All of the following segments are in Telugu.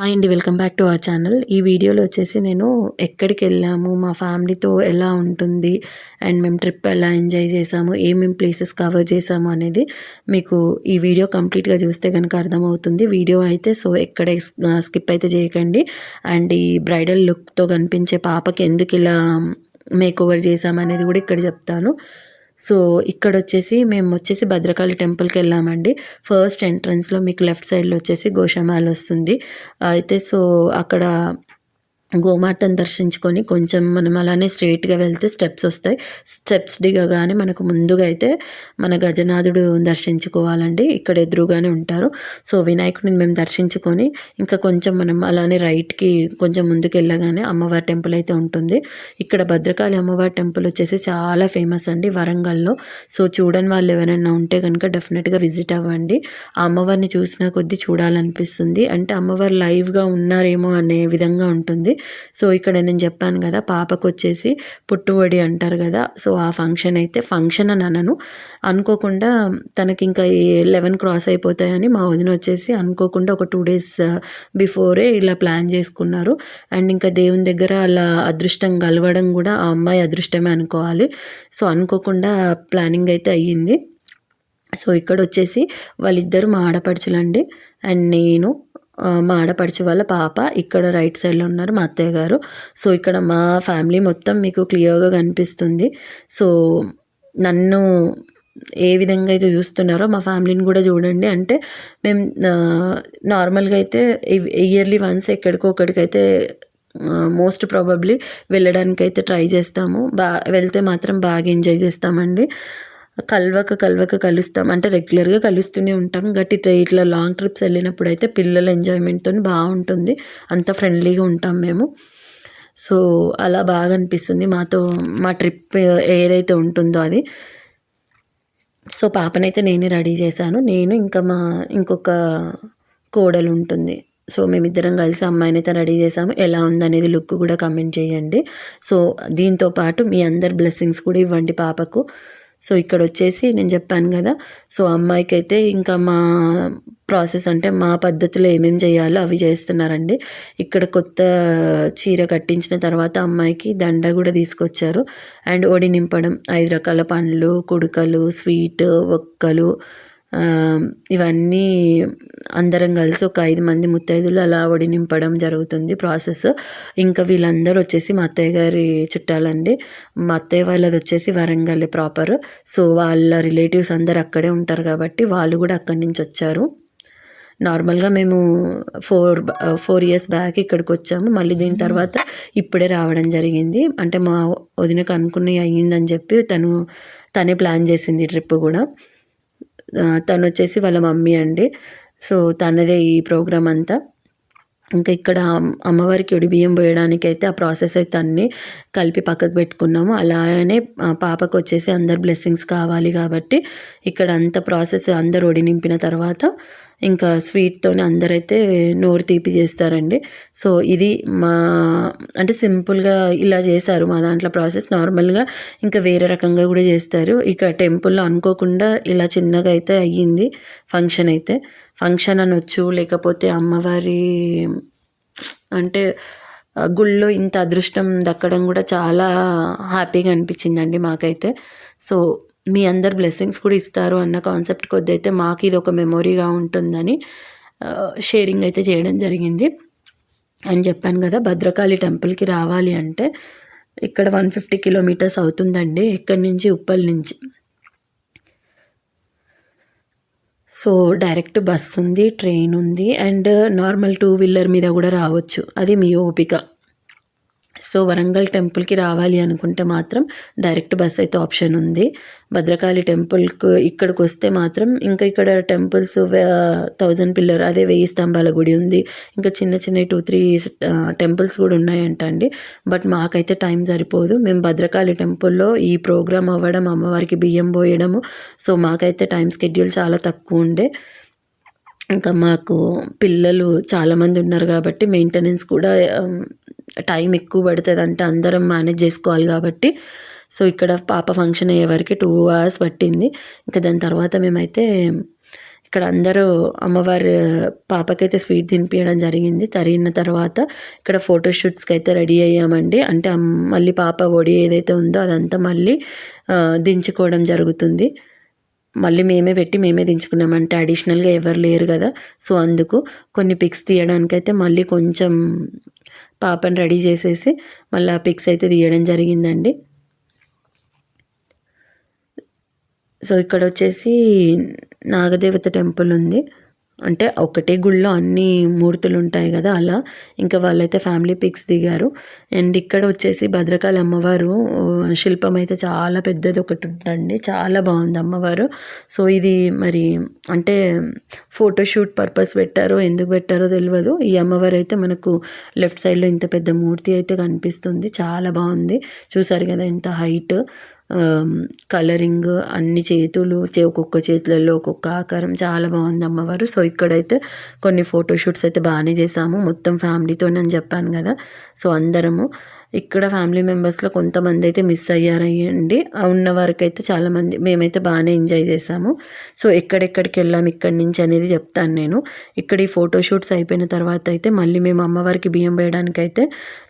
హాయ్ అండి welcome back to our channel. ఈ వీడియోలో వచ్చేసి నేను ఎక్కడికి వెళ్ళాము మా ఫ్యామిలీతో ఎలా ఉంటుంది అండ్ మేము ట్రిప్ ఎలా ఎంజాయ్ చేసాము ఏమేమి ప్లేసెస్ కవర్ చేసాము అనేది మీకు ఈ వీడియో కంప్లీట్గా చూస్తే కనుక అర్థమవుతుంది. వీడియో అయితే సో ఎక్కడ స్కిప్ అయితే చేయకండి. అండ్ ఈ బ్రైడల్ లుక్తో కనిపించే పాపకి ఎందుకు ఇలా మేక్ ఓవర్ చేసామనేది కూడా ఇక్కడ చెప్తాను. సో ఇక్కడ వచ్చేసి మేము వచ్చేసి భద్రకాళి టెంపుల్కి వెళ్ళామండి ఫస్ట్ ఎంట్రన్స్లో మీకు లెఫ్ట్ సైడ్లో వచ్చేసి గోషమాల్ వస్తుంది అయితే సో అక్కడ గోమాతను దర్శించుకొని కొంచెం మనం అలానే స్ట్రైట్గా వెళ్తే స్టెప్స్ వస్తాయి. స్టెప్స్ దిగగానే మనకు ముందుగా అయితే మన గజనాథుడు దర్శించుకోవాలండి. ఇక్కడ ఎదురుగానే ఉంటారు. సో వినాయకుడిని మేము దర్శించుకొని ఇంకా కొంచెం మనం అలానే రైట్కి కొంచెం ముందుకు వెళ్ళగానే అమ్మవారి టెంపుల్ అయితే ఉంటుంది. ఇక్కడ భద్రకాళి అమ్మవారి టెంపుల్ వచ్చేసి చాలా ఫేమస్ అండి వరంగల్లో. సో చూడని వాళ్ళు ఎవరైనా ఉంటే కనుక డెఫినెట్గా విజిట్ అవ్వండి. ఆ అమ్మవారిని చూసిన కొద్దీ చూడాలనిపిస్తుంది. అంటే అమ్మవారు లైవ్గా ఉన్నారేమో అనే విధంగా ఉంటుంది. సో ఇక్కడ నేను చెప్పాను కదా పాపకు వచ్చేసి పుట్టుబడి అంటారు కదా సో ఆ ఫంక్షన్ అయితే ఫంక్షన్ అని అనను. అనుకోకుండా తనకి ఇంకా లెవెన్ క్రాస్ అయిపోతాయని మా వదిన వచ్చేసి అనుకోకుండా ఒక టూ డేస్ బిఫోరే ఇలా ప్లాన్ చేసుకున్నారు. అండ్ ఇంకా దేవుని దగ్గర అలా అదృష్టం కలవడం కూడా ఆ అమ్మాయి అదృష్టమే అనుకోవాలి. సో అనుకోకుండా ప్లానింగ్ అయితే అయ్యింది. సో ఇక్కడ వచ్చేసి వాళ్ళిద్దరు మా ఆడపడుచులండి. అండ్ నేను మా ఆడపడిచి వాళ్ళ పాప ఇక్కడ రైట్ సైడ్లో ఉన్నారు మా అత్తయ్య గారు. సో ఇక్కడ మా ఫ్యామిలీ మొత్తం మీకు క్లియర్గా కనిపిస్తుంది. సో నన్ను ఏ విధంగా అయితే చూస్తున్నారో మా ఫ్యామిలీని కూడా చూడండి. అంటే మేము నార్మల్గా అయితే ఇయర్లీ వన్స్ ఎక్కడికో ఒకటికైతే మోస్ట్ ప్రాబబ్లీ వెళ్ళడానికి అయితే ట్రై చేస్తాము. బా వెళ్తే మాత్రం బాగా ఎంజాయ్ చేస్తామండి. కలవక కలవక కలుస్తాం. అంటే రెగ్యులర్గా కలుస్తూనే ఉంటాం. గట్టి ఇట్లా లాంగ్ ట్రిప్స్ వెళ్ళినప్పుడు అయితే పిల్లల ఎంజాయ్మెంట్తో బాగుంటుంది. అంత ఫ్రెండ్లీగా ఉంటాం మేము. సో అలా బాగా అనిపిస్తుంది. మాతో మా ట్రిప్ ఏదైతే ఉంటుందో అది. సో పాపనైతే నేనే రెడీ చేశాను. నేను ఇంకా మా ఇంకొక కోడలు ఉంటుంది. సో మేమిద్దరం కలిసి అమ్మాయిని అయితే రెడీ చేసాము ఎలా ఉందనేది లుక్ కూడా కమెంట్ చేయండి. సో దీంతో పాటు మీ అందరి బ్లెస్సింగ్స్ కూడా ఇవ్వండి పాపకు. సో ఇక్కడ వచ్చేసి నేను చెప్పాను కదా సో అమ్మాయికి అయితే ఇంకా మా ప్రాసెస్ అంటే మా పద్ధతిలో ఏమేమి చేయాలో అవి చేస్తున్నారండి. ఇక్కడ కొత్త చీర కట్టించిన తర్వాత అమ్మాయికి దండ కూడా తీసుకొచ్చారు. అండ్ ఒడి నింపడం ఐదు రకాల పండ్లు కుడుకలు స్వీట్ ఒక్కలు ఇవన్నీ అందరం కలిసి ఒక ఐదు మంది ముత్తైదులు అలా ఒడి నింపడం జరుగుతుంది ప్రాసెస్. ఇంకా వీళ్ళందరూ వచ్చేసి మా అత్తయ్య గారి చుట్టాలండి. మా అత్తయ్య వాళ్ళది వచ్చేసి వరంగల్ ప్రాపర్. సో వాళ్ళ రిలేటివ్స్ అందరు అక్కడే ఉంటారు కాబట్టి వాళ్ళు కూడా అక్కడి నుంచి వచ్చారు. నార్మల్గా మేము ఫోర్ ఫోర్ ఇయర్స్ బ్యాక్ ఇక్కడికి వచ్చాము. మళ్ళీ దీని తర్వాత ఇప్పుడే రావడం జరిగింది. అంటే మా వదినకు అనుకుని అయ్యిందని చెప్పి తను తనే ప్లాన్ చేసింది ట్రిప్ కూడా. తను వచ్చేసి వాళ్ళ మమ్మీ అండి. సో తనదే ఈ ప్రోగ్రామ్ అంతా. ఇంకా ఇక్కడ అమ్మవారికి ఉడి బియ్యం పోయడానికి అయితే ఆ ప్రాసెస్ అయితే అన్నీ కలిపి పక్కకు పెట్టుకున్నాము. అలానే పాపకు వచ్చేసి అందరు బ్లెస్సింగ్స్ కావాలి కాబట్టి ఇక్కడ అంత ప్రాసెస్ అందరు ఒడి నింపిన తర్వాత ఇంకా స్వీట్తోనే అందరైతే నోరు తీపి చేస్తారండి. సో ఇది మా అంటే సింపుల్గా ఇలా చేశారు మా దాంట్లో ప్రాసెస్. నార్మల్గా ఇంకా వేరే రకంగా కూడా చేస్తారు. ఇక టెంపుల్లో అనుకోకుండా ఇలా చిన్నగా అయితే అయ్యింది ఫంక్షన్ అయితే. ఫంక్షన్ అనొచ్చు లేకపోతే అమ్మవారి అంటే గుళ్ళో ఇంత అదృష్టం దక్కడం కూడా చాలా హ్యాపీగా అనిపించిందండి మాకైతే. సో మీ అందరు బ్లెస్సింగ్స్ కూడా ఇస్తారు అన్న కాన్సెప్ట్ కొద్ది అయితే మాకు ఇది ఒక మెమొరీగా ఉంటుందని షేరింగ్ అయితే చేయడం జరిగింది. అని చెప్పాను కదా భద్రకాళి టెంపుల్కి రావాలి అంటే ఇక్కడ వన్ ఫిఫ్టీ కిలోమీటర్స్ అవుతుందండి ఇక్కడి నుంచి ఉప్పల్ నుంచి. సో డైరెక్ట్ బస్ ఉంది ట్రైన్ ఉంది అండ్ నార్మల్ టూ వీలర్ మీద కూడా రావచ్చు. అది మీ ఓపిక. సో వరంగల్ టెంపుల్కి రావాలి అనుకుంటే మాత్రం డైరెక్ట్ బస్ అయితే ఆప్షన్ ఉంది. భద్రకాళి టెంపుల్కు ఇక్కడికి వస్తే మాత్రం ఇంకా ఇక్కడ టెంపుల్స్ థౌజండ్ పిల్లర్ అదే వెయ్యి స్తంభాల గుడి ఉంది. ఇంకా చిన్న చిన్న టూ త్రీ టెంపుల్స్ కూడా ఉన్నాయంట అండి. బట్ మాకైతే టైం సరిపోదు. మేము భద్రకాళి టెంపుల్లో ఈ ప్రోగ్రామ్ అవ్వడం అమ్మవారికి బియ్యం పోయడము సో మాకైతే టైం స్కెడ్యూల్ చాలా తక్కువ ఉండే. ఇంకా మాకు పిల్లలు చాలామంది ఉన్నారు కాబట్టి మెయింటెనెన్స్ కూడా టైం ఎక్కువ పడుతుంది అంటే అందరం మేనేజ్ చేసుకోవాలి కాబట్టి. సో ఇక్కడ పాప ఫంక్షన్ అయ్యే వరకు టూ అవర్స్ పట్టింది. ఇంకా దాని తర్వాత మేమైతే ఇక్కడ అందరూ అమ్మవారి పాపకైతే స్వీట్ తినిపించడం జరిగింది. తరిగిన తర్వాత ఇక్కడ ఫోటోషూట్స్కి అయితే రెడీ అయ్యామండి. అంటే మళ్ళీ పాప ఒడి ఏదైతే ఉందో అదంతా మళ్ళీ దించుకోవడం జరుగుతుంది. మళ్ళీ మేమే పెట్టి మేమే దించుకున్నామంటే అడిషనల్గా ఎవరు లేరు కదా. సో అందుకు కొన్ని పిక్స్ తీయడానికైతే మళ్ళీ కొంచెం పాపని రెడీ చేసేసి మళ్ళీ ఆ పిక్స్ అయితే తీయడం జరిగిందండి. సో ఇక్కడ వచ్చేసి నాగదేవత టెంపుల్ ఉంది. అంటే ఒకటే గుళ్ళో అన్ని మూర్తులు ఉంటాయి కదా అలా. ఇంకా వాళ్ళైతే ఫ్యామిలీ పిక్స్ దిగారు. అండ్ ఇక్కడ వచ్చేసి భద్రకాళి అమ్మవారు శిల్పం అయితే చాలా పెద్దది ఒకటి ఉందండి. చాలా బాగుంది అమ్మవారు. సో ఇది మరి అంటే ఫోటోషూట్ పర్పస్ పెట్టారో ఎందుకు పెట్టారో తెలియదు ఈ అమ్మవారు అయితే మనకు లెఫ్ట్ సైడ్లో ఇంత పెద్ద మూర్తి అయితే కనిపిస్తుంది. చాలా బాగుంది. చూసారు కదా ఇంత హైట్. కలరింగ్ అన్ని చేతులు చే ఒక్కొక్క చేతులలో ఒక్కొక్క ఆకారం చాలా బాగుంది అమ్మవారు. సో ఇక్కడైతే కొన్ని ఫోటోషూట్స్ అయితే బాగానే చేసాము మొత్తం ఫ్యామిలీతో అని చెప్పాను కదా. సో అందరము ఇక్కడ ఫ్యామిలీ మెంబర్స్లో కొంతమంది అయితే మిస్ అయ్యారండి. ఉన్న వారికి అయితే చాలామంది మేమైతే బాగానే ఎంజాయ్ చేసాము. సో ఎక్కడెక్కడికి వెళ్ళాం ఇక్కడి నుంచి అనేది చెప్తాను నేను. ఇక్కడ ఈ ఫోటోషూట్స్ అయిపోయిన తర్వాత అయితే మళ్ళీ మేము అమ్మవారికి బియ్యం వేయడానికి అయితే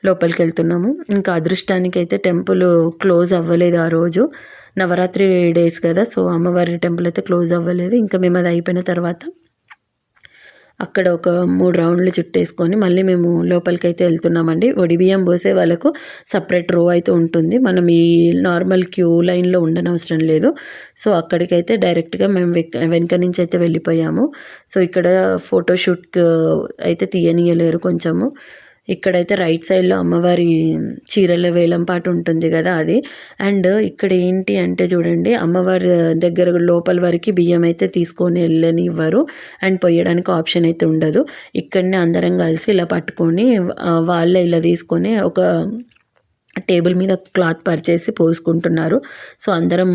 లోపలికి వెళ్తున్నాము. ఇంకా అదృష్టానికి అయితే టెంపుల్ క్లోజ్ అవ్వలేదు ఆ రోజు. నవరాత్రి డేస్ కదా సో అమ్మవారి టెంపుల్ అయితే క్లోజ్ అవ్వలేదు. ఇంకా మేము అది అయిపోయిన తర్వాత అక్కడ ఒక మూడు రౌండ్లు చుట్టేసుకొని మళ్ళీ మేము లోపలికి అయితే వెళ్తున్నామండి. ఒడి బియ్యం పోసే వాళ్ళకు సపరేట్ రో అయితే ఉంటుంది. మనం ఈ నార్మల్ క్యూ లైన్లో ఉండనవసరం లేదు. సో అక్కడికైతే డైరెక్ట్గా మేము వెక్- వెనక నుంచి అయితే వెళ్ళిపోయాము. సో ఇక్కడ ఫోటోషూట్ అయితే తీయనీయలేరు కొంచెము. ఇక్కడైతే రైట్ సైడ్లో అమ్మవారి చీరల వేలం పాట ఉంటుంది కదా అది. అండ్ ఇక్కడ ఏంటి అంటే చూడండి అమ్మవారి దగ్గర లోపల వరకు బియ్యం అయితే తీసుకొని వెళ్ళనివ్వరు. అండ్ పొయ్యడానికి ఆప్షన్ అయితే ఉండదు. ఇక్కడనే అందరం కలిసి ఇలా పట్టుకొని వాళ్ళే ఇలా తీసుకొని ఒక టేబుల్ మీద క్లాత్ పరిచేసి పోసుకుంటున్నారు. సో అందరం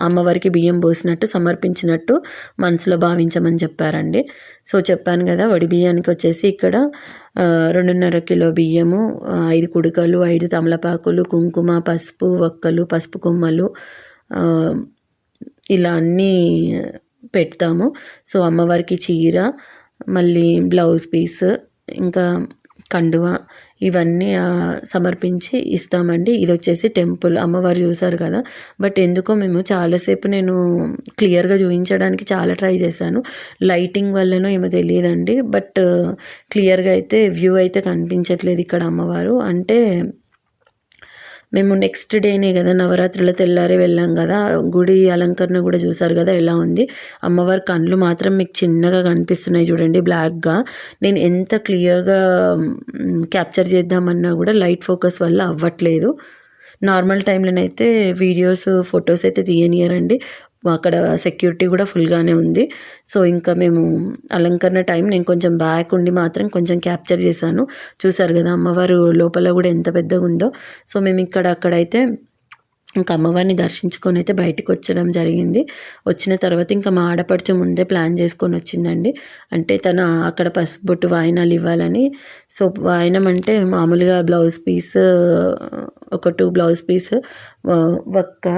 అమ్మవారికి బియ్యం పోసినట్టు సమర్పించినట్టు మనసులో భావించమని చెప్పారండి. సో చెప్పాను కదా వడి బియ్యానికి వచ్చేసి ఇక్కడ రెండున్నర కిలో బియ్యము ఐదు కుడుకలు ఐదు తమలపాకులు కుంకుమ పసుపు వక్కలు పసుపు కొమ్మలు ఇలా అన్నీ పెడతాము. సో అమ్మవారికి చీర మళ్ళీ బ్లౌజ్ పీస్ ఇంకా కండువ ఇవన్నీ సమర్పించి ఇస్తామండి. ఇది వచ్చేసి టెంపుల్. అమ్మవారు చూసారు కదా. బట్ ఎందుకో మేము చాలాసేపు నేను క్లియర్గా చూపించడానికి చాలా ట్రై చేశాను. లైటింగ్ వల్లనో ఏమో తెలియదండి. బట్ క్లియర్గా అయితే వ్యూ అయితే కనిపించట్లేదు ఇక్కడ అమ్మవారు. అంటే మేము నెక్స్ట్ డేనే కదా నవరాత్రుల తెల్లారి వెళ్ళాం కదా. గుడి అలంకరణ కూడా చూసారు కదా ఎలా ఉంది. అమ్మవారి కళ్ళు మాత్రం మీకు చిన్నగా కనిపిస్తున్నాయి చూడండి బ్లాక్గా నేను ఎంత క్లియర్గా క్యాప్చర్ చేద్దామన్నా కూడా లైట్ ఫోకస్ వల్ల అవ్వట్లేదు. నార్మల్ టైంలోనైతే వీడియోస్ ఫొటోస్ అయితే తీయనియరండి. అక్కడ సెక్యూరిటీ కూడా ఫుల్గానే ఉంది. సో ఇంకా మేము అలంకరణ టైం నేను కొంచెం బ్యాక్ ఉండి మాత్రం కొంచెం క్యాప్చర్ చేశాను. చూసారు కదా అమ్మవారు లోపల కూడా ఎంత పెద్దగా ఉందో. సో మేము ఇక్కడ అక్కడైతే ఇంకా అమ్మవారిని దర్శించుకొని అయితే బయటకు వచ్చడం జరిగింది. వచ్చిన తర్వాత ఇంకా మా ఆడపడుచు ముందే ప్లాన్ చేసుకొని వచ్చిందండి. అంటే తన అక్కడ పసుబొట్టు వాయినాలు ఇవ్వాలని. సో వాయినం అంటే మామూలుగా బ్లౌజ్ పీస్ ఒక టూ బ్లౌజ్ పీస్ వక్క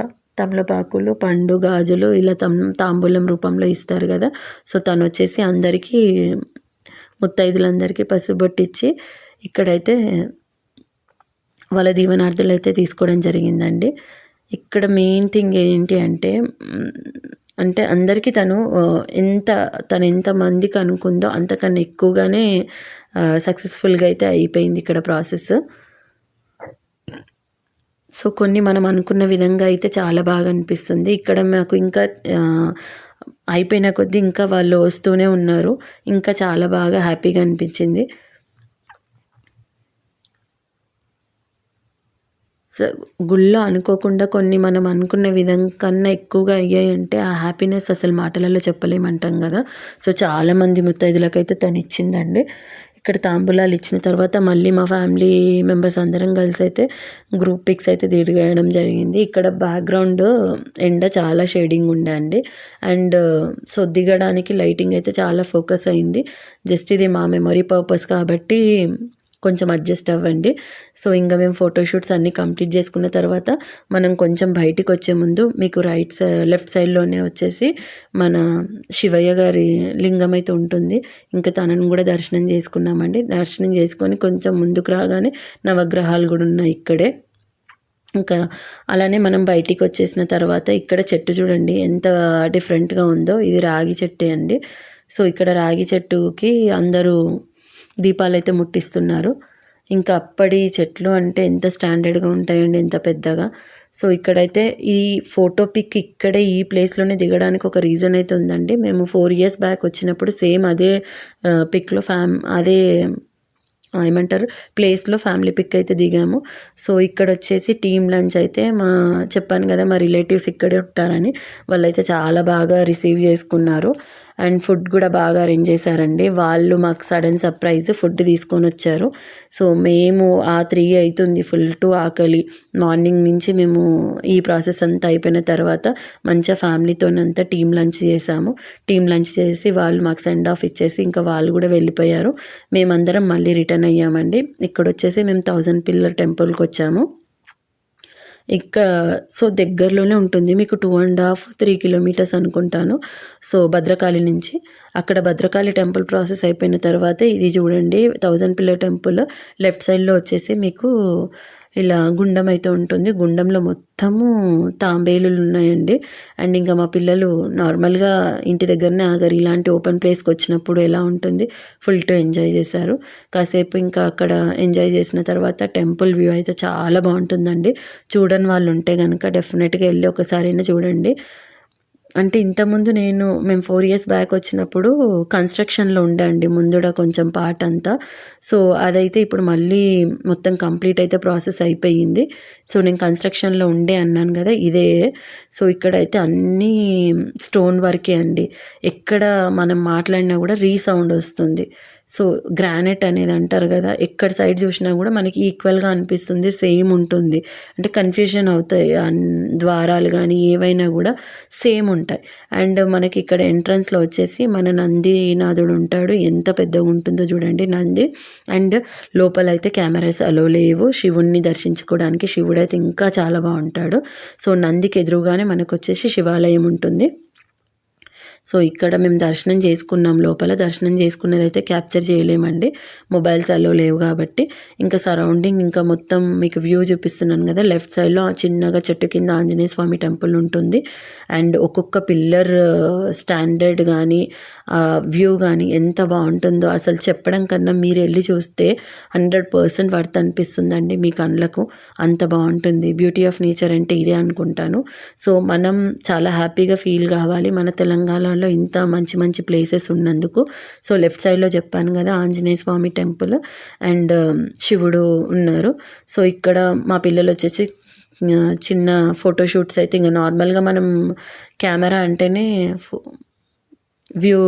తమలపాకులు పండు గాజులు ఇలా తమ్ తాంబూలం రూపంలో ఇస్తారు కదా. సో తను వచ్చేసి అందరికీ ముత్తైదులందరికీ పసుబొట్టిచ్చి ఇక్కడైతే వాళ్ళ దీవెనార్థులు అయితే తీసుకోవడం జరిగిందండి. ఇక్కడ మెయిన్ థింగ్ ఏంటి అంటే అంటే అందరికీ తను ఎంత తను ఎంత మందికి అనుకుందో అంతకన్నా ఎక్కువగానే సక్సెస్ఫుల్గా అయితే అయిపోయింది ఇక్కడ ప్రాసెస్. సో కొన్ని మనం అనుకున్న విధంగా అయితే చాలా బాగా అనిపిస్తుంది. ఇక్కడ మాకు ఇంకా అయిపోయిన కొద్దీ ఇంకా వాళ్ళు వస్తూనే ఉన్నారు. ఇంకా చాలా బాగా హ్యాపీగా అనిపించింది. సో గుళ్ళో అనుకోకుండా కొన్ని మనం అనుకున్న విధం కన్నా ఎక్కువగా అయ్యాయి అంటే ఆ హ్యాపీనెస్ అసలు మాటలలో చెప్పలేమంటాం కదా. సో చాలామంది ముత్తైదులకైతే తను ఇచ్చిందండి. ఇక్కడ తాంబూలాలు ఇచ్చిన తర్వాత మళ్ళీ మా ఫ్యామిలీ మెంబర్స్ అందరం కలిసి అయితే గ్రూప్ పిక్స్ అయితే దిగడం జరిగింది. ఇక్కడ బ్యాక్గ్రౌండ్ ఎండ చాలా షేడింగ్ ఉండే అండి. అండ్ సో దిగడానికి లైటింగ్ అయితే చాలా ఫోకస్ అయింది. జస్ట్ ఇది మా మెమొరీ పర్పస్ కాబట్టి కొంచెం అడ్జస్ట్ అవ్వండి. సో ఇంకా మేము ఫోటోషూట్స్ అన్నీ కంప్లీట్ చేసుకున్న తర్వాత మనం కొంచెం బయటికి వచ్చే ముందు మీకు రైట్ లెఫ్ట్ సైడ్లోనే వచ్చేసి మన శివయ్య గారి లింగం అయితే ఉంటుంది. ఇంకా తనను కూడా దర్శనం చేసుకున్నామండి. దర్శనం చేసుకొని కొంచెం ముందుకు రాగానే నవగ్రహాలు కూడా ఉన్నాయి ఇక్కడే. ఇంకా అలానే మనం బయటికి వచ్చేసిన తర్వాత ఇక్కడ చెట్టు చూడండి ఎంత డిఫరెంట్గా ఉందో. ఇది రాగి చెట్టే అండి. సో ఇక్కడ రాగి చెట్టుకి అందరూ దీపాలు అయితే ముట్టిస్తున్నారు. ఇంకా అప్పటి చెట్లు అంటే ఎంత స్టాండర్డ్గా ఉంటాయండి ఎంత పెద్దగా. సో ఇక్కడైతే ఈ ఫోటో పిక్ ఇక్కడే ఈ ప్లేస్లోనే దిగడానికి ఒక రీజన్ అయితే ఉందండి. మేము ఫోర్ ఇయర్స్ బ్యాక్ వచ్చినప్పుడు సేమ్ అదే పిక్లో ఫ్యామ్ అదే ఏమంటారు ప్లేస్లో ఫ్యామిలీ పిక్ అయితే దిగాము. సో ఇక్కడ వచ్చేసి టీమ్ లంచ్ అయితే మా చెప్పాను కదా మా రిలేటివ్స్ ఇక్కడే ఉంటారని. వాళ్ళైతే చాలా బాగా రిసీవ్ చేసుకున్నారు. అండ్ ఫుడ్ కూడా బాగా అరేంజ్ చేశారండి. వాళ్ళు మాకు సడన్ సర్ప్రైజ్ ఫుడ్ తీసుకొని వచ్చారు. సో మేము ఆ త్రీ అవుతుంది ఫుల్ టు ఆకలి. మార్నింగ్ నుంచి మేము ఈ ప్రాసెస్ అంతా అయిపోయిన తర్వాత మంచిగా ఫ్యామిలీతోనంతా టీం లంచ్ చేసాము. టీం లంచ్ చేసి వాళ్ళు మాకు సెండ్ ఆఫ్ ఇచ్చేసి ఇంకా వాళ్ళు కూడా వెళ్ళిపోయారు. మేమందరం మళ్ళీ రిటర్న్ అయ్యామండి. ఇక్కడ వచ్చేసి మేము థౌజండ్ పిల్లర్ టెంపుల్కి వచ్చాము ఇక్కడ సో దగ్గరలోనే ఉంటుంది. మీకు two and half three kilometres అనుకుంటాను. సో భద్రకాళి నుంచి. అక్కడ భద్రకాళి టెంపుల్ ప్రాసెస్ అయిపోయిన తర్వాత ఇది చూడండి థౌజండ్ పిల్లర్ టెంపుల్ లెఫ్ట్ సైడ్లో వచ్చేసి మీకు ఇలా గుండం అయితే ఉంటుంది. గుండంలో మొత్తము తాంబేలులు ఉన్నాయండి. అండ్ ఇంకా మా పిల్లలు నార్మల్గా ఇంటి దగ్గరనే ఆగారు. ఇలాంటి ఓపెన్ ప్లేస్కి వచ్చినప్పుడు ఎలా ఉంటుంది? ఫుల్ టు ఎంజాయ్ చేశారు. కాసేపు ఇంకా అక్కడ ఎంజాయ్ చేసిన తర్వాత టెంపుల్ వ్యూ అయితే చాలా బాగుంటుందండి. చూడని వాళ్ళు ఉంటే కనుక డెఫినెట్గా వెళ్ళి ఒకసారైనా చూడండి. అంటే ఇంతకుముందు నేను మేము ఫోర్ ఇయర్స్ బ్యాక్ వచ్చినప్పుడు కన్స్ట్రక్షన్లో ఉండే అండి ముందుడ కొంచెం పార్ట్ అంతా. సో అదైతే ఇప్పుడు మళ్ళీ మొత్తం కంప్లీట్ అయితే ప్రాసెస్ అయిపోయింది. సో నేను కన్స్ట్రక్షన్లో ఉండే అన్నాను కదా ఇదే. సో ఇక్కడైతే అన్నీ స్టోన్ వర్కే అండి. ఎక్కడ మనం మాట్లాడినా కూడా రీసౌండ్ వస్తుంది. సో గ్రానైట్ అనేది అంటారు కదా ఎక్కడ సైడ్ చూసినా కూడా మనకి ఈక్వల్గా అనిపిస్తుంది సేమ్ ఉంటుంది. అంటే కన్ఫ్యూజన్ అవుతాయి ద్వారాలు కానీ ఏవైనా కూడా సేమ్ ఉంటాయి. అండ్ మనకి ఇక్కడ ఎంట్రన్స్లో వచ్చేసి మన నందినాథుడు ఉంటాడు. ఎంత పెద్దగా ఉంటుందో చూడండి నంది. అండ్ లోపల అయితే కెమెరాస్ అలో లేవు. శివుణ్ణి దర్శించుకోవడానికి శివుడు అయితే ఇంకా చాలా బాగుంటాడు. సో నందికి ఎదురుగానే మనకు వచ్చేసి శివాలయం ఉంటుంది. సో ఇక్కడ మేము దర్శనం చేసుకున్నాం లోపల. దర్శనం చేసుకున్నది అయితే క్యాప్చర్ చేయలేమండి. మొబైల్స్ అలో లేవు కాబట్టి. ఇంకా సరౌండింగ్ ఇంకా మొత్తం మీకు వ్యూ చూపిస్తున్నాను కదా. లెఫ్ట్ సైడ్లో చిన్నగా చెట్టు కింద ఆంజనేయ స్వామి టెంపుల్ ఉంటుంది. అండ్ ఒక్కొక్క పిల్లర్ స్టాండర్డ్ కానీ వ్యూ కానీ ఎంత బాగుంటుందో అసలు చెప్పడం కన్నా మీరు వెళ్ళి చూస్తే హండ్రెడ్ పర్సెంట్ వర్త్ అనిపిస్తుందండి మీ కళ్ళకు. అంత బాగుంటుంది. బ్యూటీ ఆఫ్ నేచర్ అంటే ఇదే అనుకుంటాను. సో మనం చాలా హ్యాపీగా ఫీల్ కావాలి. మన తెలంగాణ తెలంగాణలో ఇంత మంచి మంచి ప్లేసెస్ ఉన్నందుకు. సో లెఫ్ట్ సైడ్లో చెప్పాను కదా Anjaneya Swamy temple and um, శివుడు ఉన్నారు. సో ఇక్కడ మా పిల్లలు వచ్చేసి చిన్న ఫోటోషూట్స్ అయితే ఇంకా నార్మల్గా మనం కెమెరా అంటేనే ఫో- వ్యూ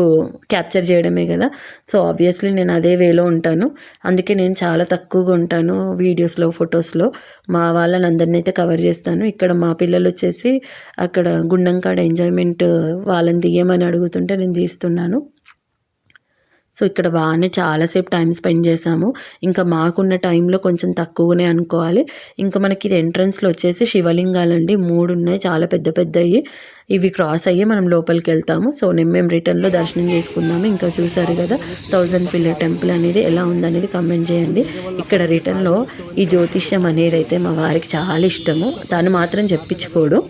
క్యాప్చర్ చేయడమే కదా. సో ఆబ్వియస్లీ నేను అదే వేలో ఉంటాను. అందుకే నేను చాలా తక్కువగా ఉంటాను వీడియోస్లో ఫొటోస్లో. మా వాళ్ళని అందరిని అయితే కవర్ చేస్తాను. ఇక్కడ మా పిల్లలు వచ్చేసి అక్కడ గుండంకాడ ఎంజాయ్మెంట్ వాళ్ళని తీయమని అడుగుతుంటే నేను తీస్తున్నాను. సో ఇక్కడ బాగానే చాలాసేపు టైం స్పెండ్ చేసాము ఇంకా మాకున్న టైంలో కొంచెం తక్కువనే అనుకోవాలి. ఇంకా మనకి ఇది ఎంట్రన్స్లో వచ్చేసి శివలింగాలండి మూడు ఉన్నాయి చాలా పెద్ద పెద్దవి ఇవి క్రాస్ అయ్యి మనం లోపలికి వెళ్తాము. సో నేను మేము రిటర్న్లో దర్శనం చేసుకున్నాము ఇంకా చూసారు కదా థౌజండ్ పిల్లర్ టెంపుల్ అనేది ఎలా ఉందనేది కమెంట్ చేయండి. ఇక్కడ రిటర్న్లో ఈ జ్యోతిష్యం అనేది అయితే మా వారికి చాలా ఇష్టము. తను మాత్రం చెప్పించుకోడు.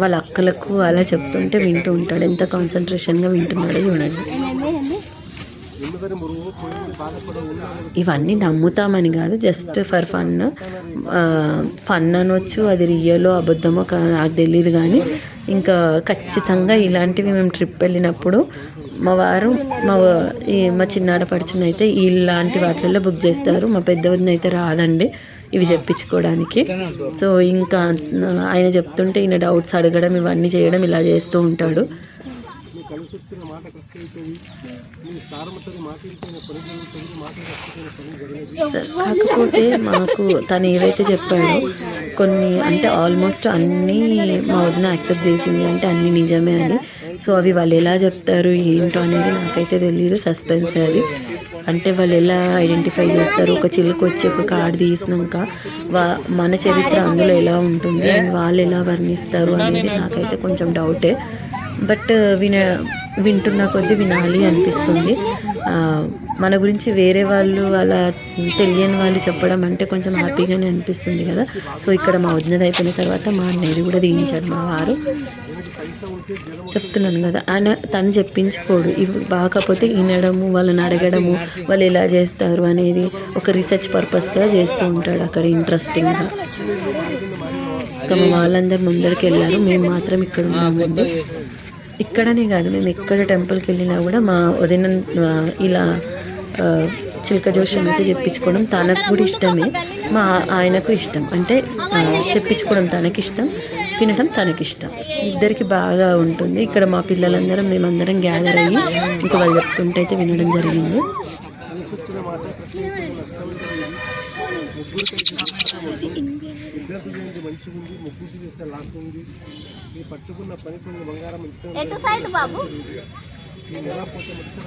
వాళ్ళ అక్కలకు అలా చెప్తుంటే వింటూ ఉంటాడు. ఎంత కాన్సన్ట్రేషన్గా వింటున్నాడో చూడండి. ఇవన్నీ నమ్ముతామని కాదు జస్ట్ ఫర్ ఫన్ ఫన్ అనొచ్చు అది రియలో అబద్ధమో నాకు తెలియదు కానీ ఇంకా ఖచ్చితంగా ఇలాంటివి మేము ట్రిప్ వెళ్ళినప్పుడు మా వారు మా ఈ మా చిన్నాడ పడుచుని అయితే ఇలాంటి వాటిల్లో బుక్ చేస్తారు. మా పెద్ద వదిన అయితే రాదండి ఇవి చెప్పించుకోవడానికి. సో ఇంకా ఆయన చెప్తుంటే ఈయన డౌట్స్ అడగడం ఇవన్నీ చేయడం ఇలా చేస్తూ ఉంటాడు. కలిసి వచ్చిన మాట కరెక్ట్ అవుతుంది మీ సారమతని మాట్లాడిపోయిన పని జరుగుతుంది మాట పని జరగదు. కాకపోతే మాకు తను ఏవైతే చెప్పాడో కొన్ని అంటే ఆల్మోస్ట్ అన్నీ మా వదిన యాక్సెప్ట్ చేసింది అంటే అన్నీ నిజమే అని. సో అవి వాళ్ళు ఎలా చెప్తారు ఏంటో అనేది నాకైతే తెలియదు సస్పెన్స్ అది. అంటే వాళ్ళు ఎలా ఐడెంటిఫై చేస్తారు ఒక చిలుక వచ్చి ఒక కార్డు తీసినాక వా మన చరిత్ర అందులో ఎలా ఉంటుంది అండ్ వాళ్ళు ఎలా వర్ణిస్తారు అనేది నాకైతే కొంచెం డౌటే. బట్ uh, విన వింటున్న కొద్దీ వినాలి అనిపిస్తుంది. మన గురించి వేరే వాళ్ళు అలా తెలియని వాళ్ళు చెప్పడం అంటే కొంచెం హ్యాపీగానే అనిపిస్తుంది కదా. సో ఇక్కడ మా వదినది అయిపోయిన తర్వాత మా అన్నయ్యది కూడా దిగించారు మా వారు. చెప్తున్నాను కదా. ఆయన తను చెప్పించుకోడు. ఇవి బాగపోతే వినడము వాళ్ళని అడగడము వాళ్ళు ఎలా చేస్తారు అనేది ఒక రీసెర్చ్ పర్పస్గా చేస్తూ ఉంటాడు అక్కడ ఇంట్రెస్టింగ్గా ఇంకా మా వాళ్ళందరూ ముందరికి వెళ్ళారు. మేము మాత్రం ఇక్కడ ఉన్నామండి. ఇక్కడనే కాదు మేము ఎక్కడ టెంపుల్కి వెళ్ళినా కూడా మా వదిన ఇలా చిలక జోషం అయితే చెప్పించుకోవడం తనకు కూడా ఇష్టమే. మా ఆయనకు ఇష్టం. అంటే చెప్పించుకోవడం తనకి ఇష్టం వినడం తనకి ఇష్టం. ఇద్దరికి బాగా ఉంటుంది. ఇక్కడ మా పిల్లలందరం మేమందరం గ్యాదర్ అయ్యి ఇంకా వాళ్ళు చెప్తుంటే అయితే వినడం జరిగింది. మంచిగా ఉంది ముగ్గురు చేస్తే లాస్ట్ ఉంది. ఈ పట్టుకున్న పని కొన్ని బంగారం మంచిగా ఎటు సైడ్ బాబు? ఈ నెల పోతే మంచిగా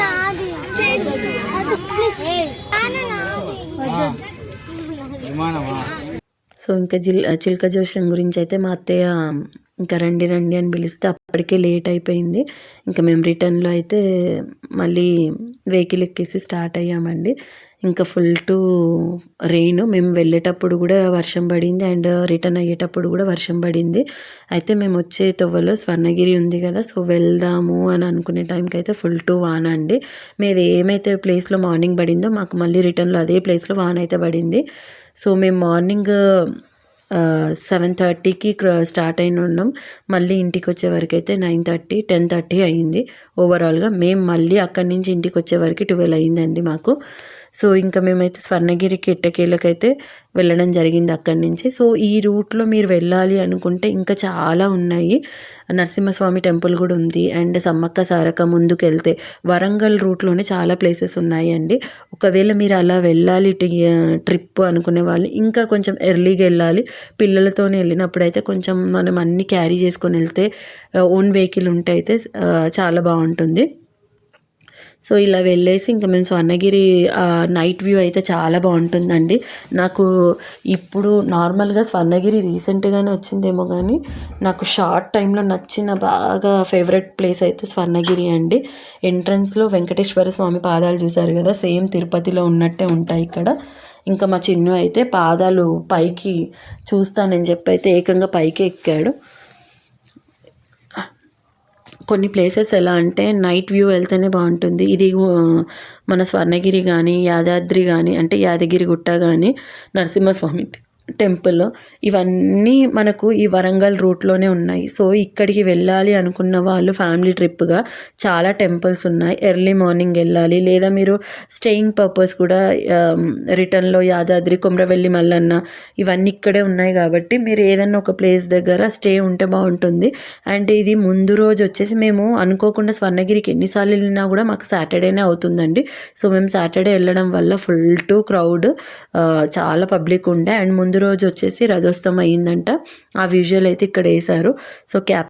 నాది సో ఇంకా జిల్ చిల్క జోష్యం గురించి అయితే మా అత్తయ్య ఇంకా రండి రండి అని పిలిస్తే అప్పటికే లేట్ అయిపోయింది. ఇంకా మేము రిటర్న్లో అయితే మళ్ళీ వెహికల్ ఎక్కేసి స్టార్ట్ అయ్యామండి. ఇంకా ఫుల్ టు రెయిన్ మేము వెళ్ళేటప్పుడు కూడా వర్షం పడింది అండ్ రిటర్న్ అయ్యేటప్పుడు కూడా వర్షం పడింది. అయితే మేము వచ్చే తొవ్వలో స్వర్ణగిరి ఉంది కదా సో వెళ్దాము అని అనుకునే టైంకి అయితే ఫుల్ టు వాన అండి. మీరు ఏమైతే ప్లేస్లో మార్నింగ్ పడిందో మాకు మళ్ళీ రిటర్న్లో అదే ప్లేస్లో వాన అయితే పడింది. సో మేము మార్నింగ్ సెవెన్ థర్టీకి స్టార్ట్ అయిన ఉన్నాం. మళ్ళీ ఇంటికి వచ్చే వరకు అయితే నైన్ థర్టీ టెన్ థర్టీ అయ్యింది ఓవరాల్గా మేము మళ్ళీ అక్కడి నుంచి ఇంటికి వచ్చే వరకు ట్వెల్వ్ అయ్యిందండి మాకు. సో ఇంకా మేమైతే స్వర్ణగిరికి ఎట్టకేళ్ళకైతే వెళ్ళడం జరిగింది అక్కడి నుంచి. సో ఈ రూట్లో మీరు వెళ్ళాలి అనుకుంటే ఇంకా చాలా ఉన్నాయి. నరసింహస్వామి టెంపుల్ కూడా ఉంది. అండ్ సమ్మక్క సారక ముందుకు వెళ్తే వరంగల్ రూట్లోనే చాలా ప్లేసెస్ ఉన్నాయండి. ఒకవేళ మీరు అలా వెళ్ళాలి ట్రిప్ అనుకునే వాళ్ళు ఇంకా కొంచెం ఎర్లీగా వెళ్ళాలి. పిల్లలతోనే వెళ్ళినప్పుడు అయితే కొంచెం మనం అన్నీ క్యారీ చేసుకొని వెళ్తే ఓన్ వెహికల్ ఉంటే అయితే చాలా బాగుంటుంది. సో ఇలా వెళ్ళేసి ఇంకా మేము స్వర్ణగిరి నైట్ వ్యూ అయితే చాలా బాగుంటుందండి. నాకు ఇప్పుడు నార్మల్గా స్వర్ణగిరి రీసెంట్గానే వచ్చిందేమో కానీ నాకు షార్ట్ టైంలో నచ్చిన బాగా ఫేవరెట్ ప్లేస్ అయితే స్వర్ణగిరి అండి. ఎంట్రన్స్లో వెంకటేశ్వర స్వామి పాదాలు చూశారు కదా సేమ్ తిరుపతిలో ఉన్నట్టే ఉంటాయి ఇక్కడ. ఇంకా మా చిన్ను అయితే పాదాలు పైకి చూస్తానని చెప్పి అయితే ఏకంగా పైకి ఎక్కాడు. కొన్ని ప్లేసెస్ ఎలా అంటే నైట్ వ్యూ వెళ్తేనే బాగుంటుంది. ఇది మన స్వర్ణగిరి కానీ యాదాద్రి కానీ అంటే యాదగిరి గుట్ట కానీ నరసింహస్వామి టెంపుల్. ఇవన్నీ మనకు ఈ వరంగల్ రూట్లోనే ఉన్నాయి. సో ఇక్కడికి వెళ్ళాలి అనుకున్న వాళ్ళు ఫ్యామిలీ ట్రిప్గా చాలా టెంపుల్స్ ఉన్నాయి. ఎర్లీ మార్నింగ్ వెళ్ళాలి. లేదా మీరు స్టేయింగ్ పర్పస్ కూడా రిటర్న్లో యాదాద్రి కుమ్రవెల్లి మల్లన్న ఇవన్నీ ఇక్కడే ఉన్నాయి కాబట్టి మీరు ఏదన్నా ఒక ప్లేస్ దగ్గర స్టే ఉంటే బాగుంటుంది. అండ్ ఇది ముందు రోజు వచ్చేసి మేము అనుకోకుండా స్వర్ణగిరికి ఎన్నిసార్లు వెళ్ళినా కూడా మాకు సాటర్డేనే అవుతుందండి. సో మేము సాటర్డే వెళ్ళడం వల్ల ఫుల్ టు క్రౌడ్ చాలా పబ్లిక్ ఉండే. అండ్ ముందు రోజు వచ్చేసి రథోత్సవం అయ్యిందంట. ఆ విజువల్ అయితే ఇక్కడ వేశారు. So cap